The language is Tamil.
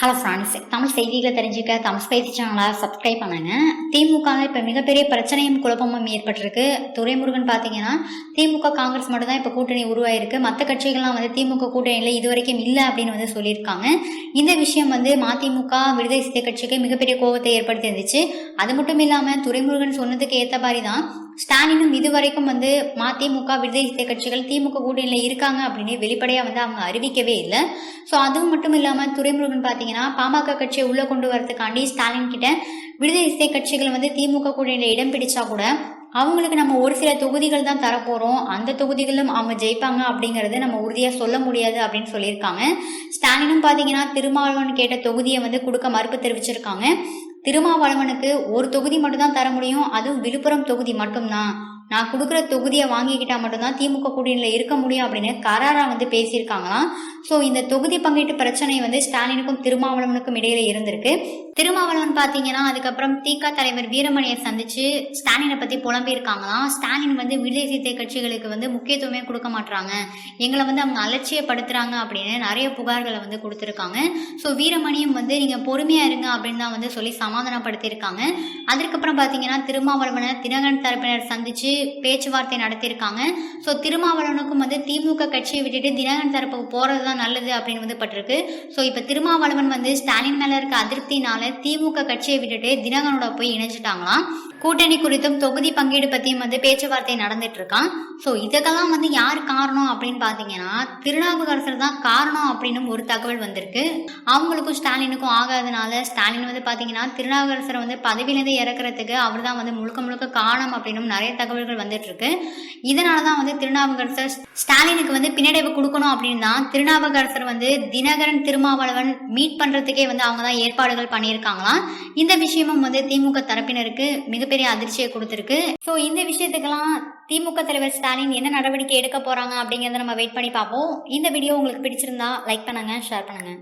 ஹலோ ஃப்ரெண்ட்ஸ் தமிழ் செய்திகளை தெரிஞ்சுக்க தமிழ் ஸ்பைசி சேனலை சப்ஸ்கிரைப் பண்ணுங்க. திமுக இப்போ மிகப்பெரிய பிரச்சனையும் குழப்பமும் ஏற்பட்டிருக்கு. துரைமுருகன் பார்த்தீங்கன்னா திமுக காங்கிரஸ் மட்டும்தான் இப்போ கூட்டணி உருவாயிருக்கு. மற்ற கட்சிகள்லாம் வந்து திமுக கூட்டணியில் இதுவரைக்கும் இல்லை அப்படின்னு வந்து சொல்லியிருக்காங்க. இந்த விஷயம் வந்து மதிமுக விடுதலை சிறுத்தை கட்சிக்கு மிகப்பெரிய கோபத்தை ஏற்படுத்தி இருந்துச்சு. அது மட்டும் இல்லாமல் துரைமுருகன் சொன்னதுக்கு ஏற்ற மாதிரி தான் ஸ்டாலினும் இதுவரைக்கும் வந்து மதிமுக விடுதலை சிறுத்தை கட்சிகள் திமுக கூட்டணியில் இருக்காங்க அப்படின்னு வெளிப்படையாக வந்து அவங்க அறிவிக்கவே இல்லை. ஸோ அதுவும் மட்டும் இல்லாமல் துரைமுருகன் பார்த்தீங்கன்னா பாமக கட்சியை உள்ளே கொண்டு வரதுக்காண்டி ஸ்டாலின் கிட்ட விடுதலை இசை கட்சிகள் வந்து திமுக கூட்டணியில் இடம் பிடிச்சா கூட அவங்களுக்கு நம்ம ஒரு சில தொகுதிகள் தான் தரப்போகிறோம் அந்த தொகுதிகளும் அவங்க ஜெயிப்பாங்க அப்படிங்கிறது நம்ம உறுதியாக சொல்ல முடியாது அப்படின்னு சொல்லியிருக்காங்க. ஸ்டாலினும் பார்த்தீங்கன்னா திருமாவளவன் கேட்ட தொகுதியை வந்து கொடுக்க மறுப்பு தெரிவிச்சிருக்காங்க. திருமாவளவனுக்கு ஒரு தொகுதி மட்டும்தான் தர முடியும். அதுவும் விழுப்புரம் தொகுதி மட்டும்தான். நான் கொடுக்குற தொகுதியை வாங்கிக்கிட்டா மட்டும்தான் திமுக கூட்டணியில் இருக்க முடியும் அப்படின்னு கராரா வந்து பேசியிருக்காங்களாம். ஸோ இந்த தொகுதி பங்கீட்டு பிரச்சனை வந்து ஸ்டாலினுக்கும் திருமாவளவனுக்கும் இடையில இருந்திருக்கு. திருமாவளவன் பார்த்தீங்கன்னா அதுக்கப்புறம் திக தலைவர் வீரமணியை சந்திச்சு ஸ்டாலினை பற்றி புலம்பியிருக்காங்களாம். ஸ்டாலின் வந்து விடுதலை சிறுத்தை கட்சிகளுக்கு வந்து முக்கியத்துவமே கொடுக்க மாட்றாங்க. எங்களை வந்து அவங்க அலட்சியப்படுத்துறாங்க அப்படின்னு நிறைய புகார்களை வந்து கொடுத்துருக்காங்க. ஸோ வீரமணியும் வந்து நீங்கள் பொறுமையாக இருங்க அப்படின்னு தான் வந்து சொல்லி சமாதானப்படுத்தியிருக்காங்க. அதுக்கப்புறம் பார்த்தீங்கன்னா திருமாவளவனை தினகரன் தரப்பினர் சந்திச்சு பேச்சுவார்த்தை நடத்தியிருக்காங்க. ஸோ திருமாவளவனுக்கும் வந்து திமுக கட்சியை விட்டுட்டு தினகரன் தரப்புக்கு போகிறது தான் நல்லது அப்படின்னு வந்து பட்டிருக்கு. ஸோ இப்போ திருமாவளவன் வந்து ஸ்டாலின் மேலே இருக்க அதிருப்தினால திமுக கட்சியை விட்டுட்டு தினகரனோட போய் இணைஞ்சிட்டாங்களாம். கூட்டணி குறித்தும் தொகுதி பங்கீடு பற்றியும் வந்து பேச்சுவார்த்தை நடந்துட்டு இருக்கான். ஸோ இதுக்கெல்லாம் வந்து யார் காரணம் அப்படின்னு பார்த்தீங்கன்னா திருநாவுக்கரசர் தான் காரணம் அப்படின்னு ஒரு தகவல் வந்திருக்கு. அவங்களுக்கும் ஸ்டாலினுக்கும் ஆகாதனால ஸ்டாலின் வந்து பார்த்தீங்கன்னா திருநாவுக்கரசரை வந்து பதவியிலேருந்து இறக்குறதுக்கு அவர் தான் வந்து முழுக்க முழுக்க காரணம் அப்படின்னு நிறைய தகவல்கள் வந்துட்டு இருக்கு. இதனால தான் வந்து திருநாவுக்கரசர் ஸ்டாலினுக்கு வந்து பின்னடைவு கொடுக்கணும் அப்படின்னு தான் திருநாவுக்கரசர் வந்து தினகரன் திருமாவளவன் மீட் பண்ணுறதுக்கே வந்து அவங்க தான் ஏற்பாடுகள் பண்ணியிருக்காங்களாம். இந்த விஷயமும் வந்து திமுக தரப்பினருக்கு மிக மிகப்பெரிய அதிர்ச்சியை கொடுத்துருக்கு. ஸோ இந்த விஷயத்துக்கெல்லாம் திமுக தலைவர் ஸ்டாலின் என்ன நடவடிக்கை எடுக்க போறாங்க அப்படிங்கறத நம்ம வெயிட் பண்ணி பார்ப்போம். இந்த வீடியோ உங்களுக்கு பிடிச்சிருந்தா லைக் பண்ணுங்க ஷேர் பண்ணுங்க.